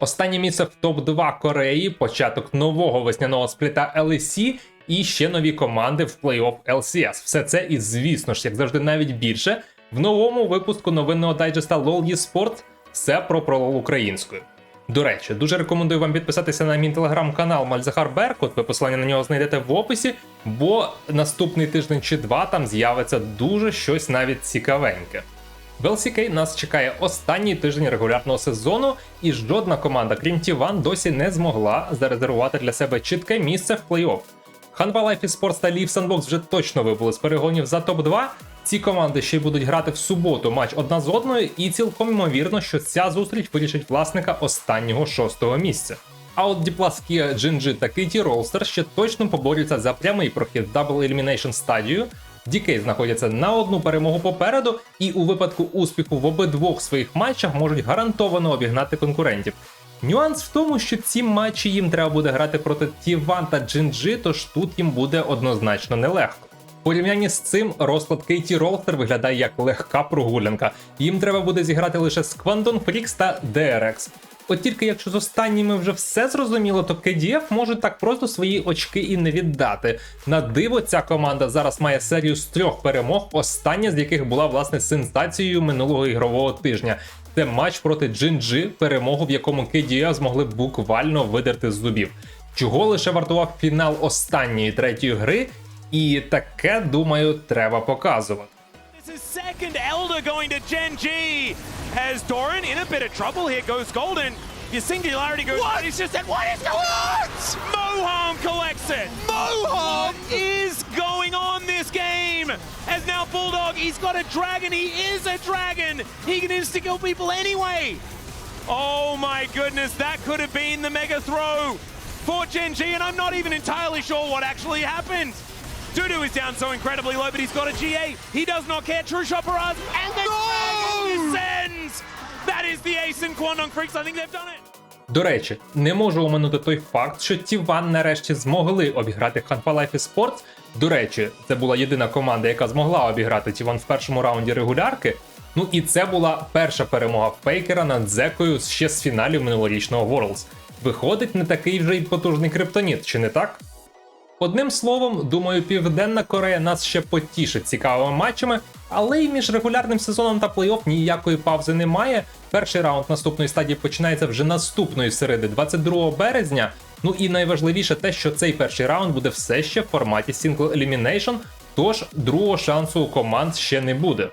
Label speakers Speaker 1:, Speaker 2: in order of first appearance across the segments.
Speaker 1: Останнє місце в топ-2 Кореї, початок нового весняного спліта LEC і ще нові команди в плей-офф LCS. Все це і, звісно ж, як завжди, навіть більше. В новому випуску новинного дайджеста LoL eSport все про пролол українською. До речі, дуже рекомендую вам підписатися на мій телеграм-канал Мальзахар Беркут. Ви посилання на нього знайдете в описі, бо наступний тиждень чи два там з'явиться дуже щось навіть цікавеньке. В LCK нас чекає останній тиждень регулярного сезону, і жодна команда, крім T1, досі не змогла зарезервувати для себе чітке місце в плей-офф. Hanwha Life Esports та Leaf Sandbox вже точно вибули з перегонів за топ-2. Ці команди ще й будуть грати в суботу матч одна з одною, і цілком ймовірно, що ця зустріч вирішить власника останнього шостого місця. А от діпласки Джинджи та Кейті Ролстер ще точно поборються за прямий прохід Double Elimination стадію. DK знаходяться на одну перемогу попереду, і у випадку успіху в обидвох своїх матчах можуть гарантовано обігнати конкурентів. Нюанс в тому, що ці матчі їм треба буде грати проти T1 та Джинджи, тож тут їм буде однозначно нелегко. В порівнянні з цим розклад Кейті Ролстер виглядає як легка прогулянка. Їм треба буде зіграти лише з Quantum Freaks та DRX. От тільки якщо з останніми вже все зрозуміло, то KDF можуть так просто свої очки і не віддати. На диво, ця команда зараз має серію з трьох перемог, остання з яких була власне сенсацією минулого ігрового тижня. Це матч проти Джинджи, перемогу, в якому KDF змогли буквально видерти з зубів. Чого лише вартував фінал останньої третьої гри, і таке, думаю, треба показувати.
Speaker 2: Is second Elder going to Gen G. Has Doran in a bit of trouble here? Goes Golden. Your singularity goes. What? He's just said, what is going on? Moham collects it. Moham is going on this game. As now Bulldog, he's got a dragon. He is a dragon. He can insta kill people anyway. Oh my goodness, that could have been the mega throw for Gen G, and I'm not even entirely sure what actually happened. Dudu is down so incredibly low, but he's got a GA. He does not care. True Shopper us, and the dragon descends. That is the ace in Quandong Freaks. I think they've done it.
Speaker 1: До речі, не можу оминути той факт, що T1 нарешті змогли обіграти Hanwha Life Esports. До речі, це була єдина команда, яка змогла обіграти T1 в першому раунді регулярки. Ну і це була перша перемога Фейкера над Зекою ще з фіналів минулорічного Worlds. Виходить, не такий вже й потужний криптоніт, чи не так? Одним словом, думаю, Південна Корея нас ще потішить цікавими матчами, але й між регулярним сезоном та плей-офф ніякої паузи немає. Перший раунд наступної стадії починається вже наступної середи, 22 березня. Ну і найважливіше те, що цей перший раунд буде все ще в форматі Single Elimination, тож другого шансу у команд ще не буде.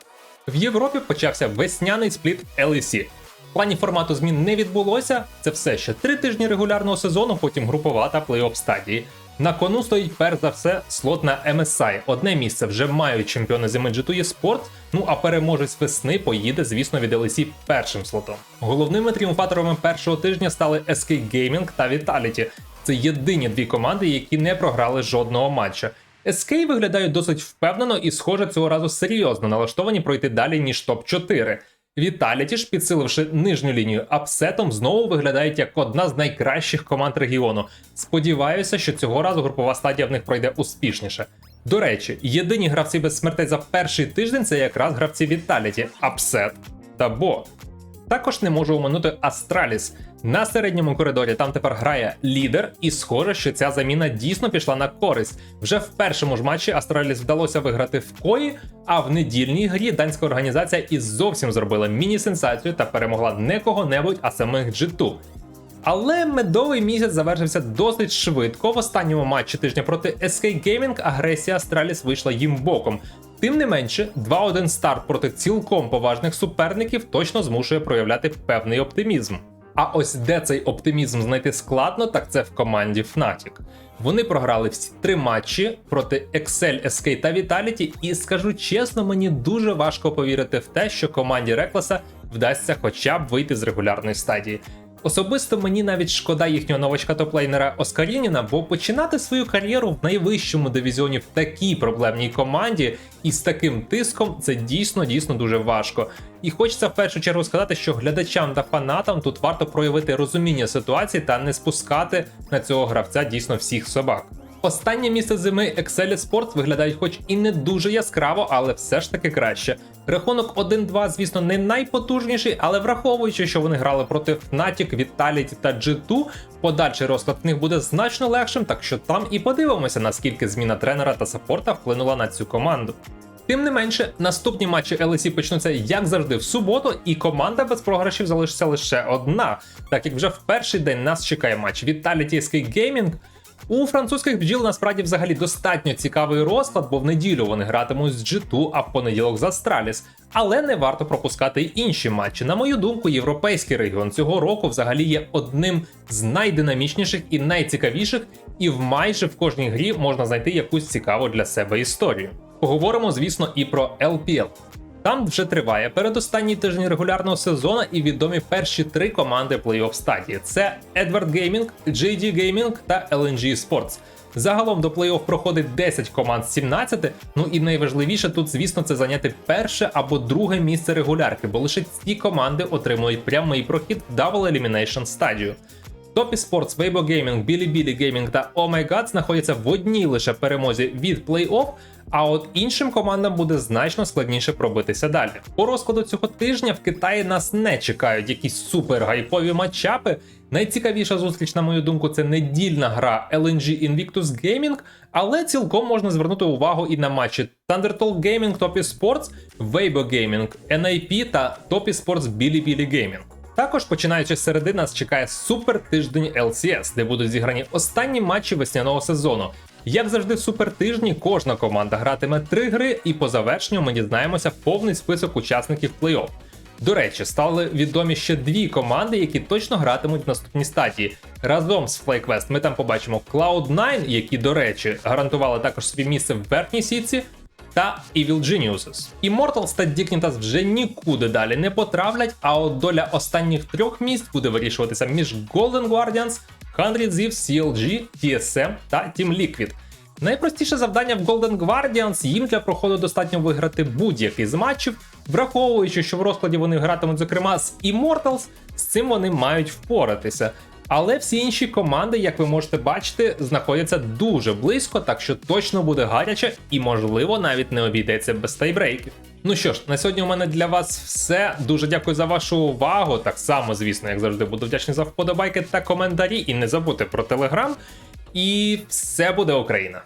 Speaker 1: В Європі почався весняний спліт LEC. В плані формату змін не відбулося. Це все ще три тижні регулярного сезону, потім групова та плей-офф стадії. На кону стоїть перш за все слот на MSI. Одне місце вже мають чемпіони з MG2 eSport, ну а переможець весни поїде, звісно, від LEC першим слотом. Головними тріумфаторами першого тижня стали SK Gaming та Vitality. Це єдині дві команди, які не програли жодного матча. SK виглядають досить впевнено і, схоже, цього разу серйозно налаштовані пройти далі, ніж топ-4. Віталіті ж, підсиливши нижню лінію апсетом, знову виглядають як одна з найкращих команд регіону. Сподіваюся, що цього разу групова стадія в них пройде успішніше. До речі, єдині гравці без смертей за перший тиждень це якраз гравці Віталіті, апсет та Бо. Також не можу оминути Астраліс. На середньому коридорі там тепер грає лідер, і схоже, що ця заміна дійсно пішла на користь. Вже в першому ж матчі Астраліс вдалося виграти в кої, а в недільній грі данська організація і зовсім зробила міні-сенсацію та перемогла не кого-небудь, а самих G2. Але медовий місяць завершився досить швидко. В останньому матчі тижня проти SK Gaming агресія Астраліс вийшла їм боком. Тим не менше, 2-1 старт проти цілком поважних суперників точно змушує проявляти певний оптимізм. А ось де цей оптимізм знайти складно, так це в команді Fnatic. Вони програли всі три матчі проти Excel, SK та Vitality, і скажу чесно, мені дуже важко повірити в те, що команді Рекласа вдасться хоча б вийти з регулярної стадії. Особисто мені навіть шкода їхнього новачка топлейнера Оскарініна, бо починати свою кар'єру в найвищому дивізіоні в такій проблемній команді і з таким тиском це дійсно дійсно дуже важко. І хочеться в першу чергу сказати, що глядачам та фанатам тут варто проявити розуміння ситуації та не спускати на цього гравця дійсно всіх собак. Останнє місце зими Excel Sports виглядають хоч і не дуже яскраво, але все ж таки краще. Рахунок 1-2, звісно, не найпотужніший, але враховуючи, що вони грали проти Fnatic, Vitality та G2, подальший розклад в них буде значно легшим, так що там і подивимося, наскільки зміна тренера та саппорта вплинула на цю команду. Тим не менше, наступні матчі LEC почнуться як завжди в суботу, і команда без програшів залишиться лише одна, так як вже в перший день нас чекає матч Vitality SK Gaming. У французьких бджіл насправді взагалі достатньо цікавий розклад, бо в неділю вони гратимуть з G2, а в понеділок з Astralis. Але не варто пропускати й інші матчі. На мою думку, європейський регіон цього року взагалі є одним з найдинамічніших і найцікавіших, і в майже в кожній грі можна знайти якусь цікаву для себе історію. Поговоримо, звісно, і про LPL. Там вже триває передостанній тиждень регулярного сезону і відомі перші три команди плей-офф стадії: це Edward Gaming, JD Gaming та LNG Sports. Загалом до плей-офф проходить 10 команд з 17, ну і найважливіше тут, звісно, це зайняти перше або друге місце регулярки, бо лише ці команди отримують прямий прохід в Double Elimination стадію. Топі Sports, Weibo Gaming, Bilibili Gaming та Oh My God знаходяться в одній лише перемозі від плей-офф, а от іншим командам буде значно складніше пробитися далі. По розкладу цього тижня в Китаї нас не чекають якісь супер гайпові матчапи. Найцікавіша зустріч, на мою думку, це недільна гра LNG Invictus Gaming, але цілком можна звернути увагу і на матчі Thundertalk Gaming, Topy Sports, Weibo Gaming, NIP та Topy Sports Bilibili Gaming. Також починаючи з середи нас чекає супер тиждень LCS, де будуть зіграні останні матчі весняного сезону. Як завжди, в супер тижні кожна команда гратиме три гри, і по завершенню ми дізнаємося повний список учасників плей-офф. До речі, стали відомі ще дві команди, які точно гратимуть в наступній стадії. Разом з FlyQuest ми там побачимо Cloud9, які, до речі, гарантували також собі місце в верхній сітці, та Evil Geniuses. Immortals та Dignitas вже нікуди далі не потравлять, а от доля останніх трьох місць буде вирішуватися між Golden Guardians, 100 Thieves, CLG, TSM та Team Liquid. Найпростіше завдання в Golden Guardians їм для проходу достатньо виграти будь-який з матчів, враховуючи, що в розкладі вони гратимуть, зокрема, з Immortals, з цим вони мають впоратися. Але всі інші команди, як ви можете бачити, знаходяться дуже близько, так що точно буде гаряче і, можливо, навіть не обійдеться без тайбрейків. Ну що ж, на сьогодні у мене для вас все. Дуже дякую за вашу увагу. Так само, звісно, як завжди, буду вдячний за вподобайки та коментарі. І не забудьте про телеграм. І все буде Україна!